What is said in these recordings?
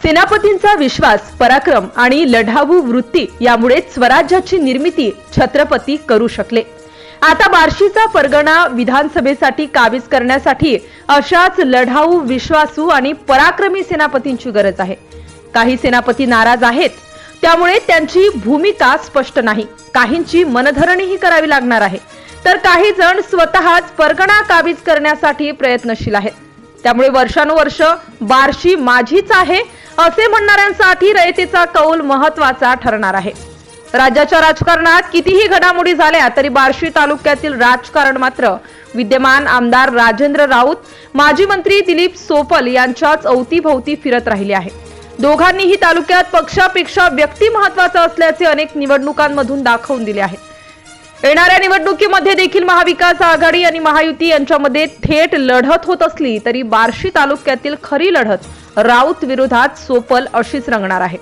सेनापतींचा विश्वास पराक्रम आणि लढाऊ वृत्ती यामुळे स्वराज्याची निर्मिती छत्रपती करू शकले. आता बार्शीचा परगणा विधानसभेसाठी काबीज करण्यासाठी अशाच लढाऊ विश्वासू आणि पराक्रमी सेनापतींची गरज आहे. काही सेनापती नाराज आहेत त्यामुळे त्यांची भूमिका स्पष्ट नाही. काहींची मनधरणीही करावी लागणार आहे. तर काही जण स्वतःच परगणा काबीज करण्यासाठी प्रयत्नशील आहेत. त्यामुळे वर्षानुवर्ष बार्शी माझीच आहे असे म्हणणाऱ्यांसाठी रयतेचा कौल महत्त्वाचा ठरणार आहे. राज्याच्या राजकारणात कितीही घडामोडी झाल्या तरी बार्शी तालुक्यातील राजकारण मात्र विद्यमान आमदार राजेंद्र राऊत माजी मंत्री दिलीप सोपल यांच्याच अवतीभोवती फिरत राहिले आहे. दोघांनीही तालुक्यात पक्षापेक्षा व्यक्ती महत्त्वाचा असल्याचे अनेक निवडणुकांमधून दाखवून दिले आहे. येणाऱ्या निवडणुकीमध्ये देखील महाविकास आघाडी आणि महायुती यांच्यामध्ये थेट लढत होत असली तरी बार्शी तालुक्यातील खरी लढत राऊत विरोधात सोपल अशीच रंगणार आहे.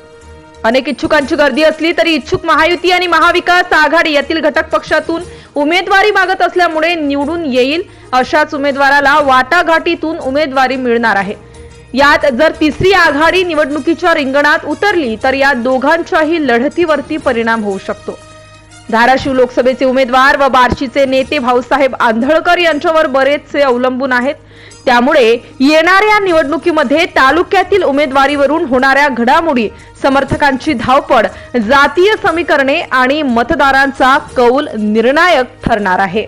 अनेक इच्छुकांची गर्दी असली तरी इच्छुक महायुती आणि महाविकास आघाडी यातील घटक पक्षातून उमेदवारी मागत असल्यामुळे निवडून येईल अशाच उमेदवाराला वाटाघाटीतून उमेदवारी मिळणार आहे. यात जर तिसरी आघाडी निवडणुकीच्या रिंगणात उतरली तर या दोघांच्याही लढतीवरती परिणाम होऊ शकतो. धाराशिव लोकसभेचे उमेदवार व बार्शीचे नेते भाऊसाहेब आंधळकर यांच्यावर बरेचसे अवलंबून आहेत. त्यामुळे येणाऱ्या निवडणुकीमध्ये तालुक्यातील उमेदवारीवरून होणाऱ्या घडामोडी समर्थकांची धावपळ जातीय समीकरणे आणि मतदारांचा कौल निर्णायक ठरणार आहे.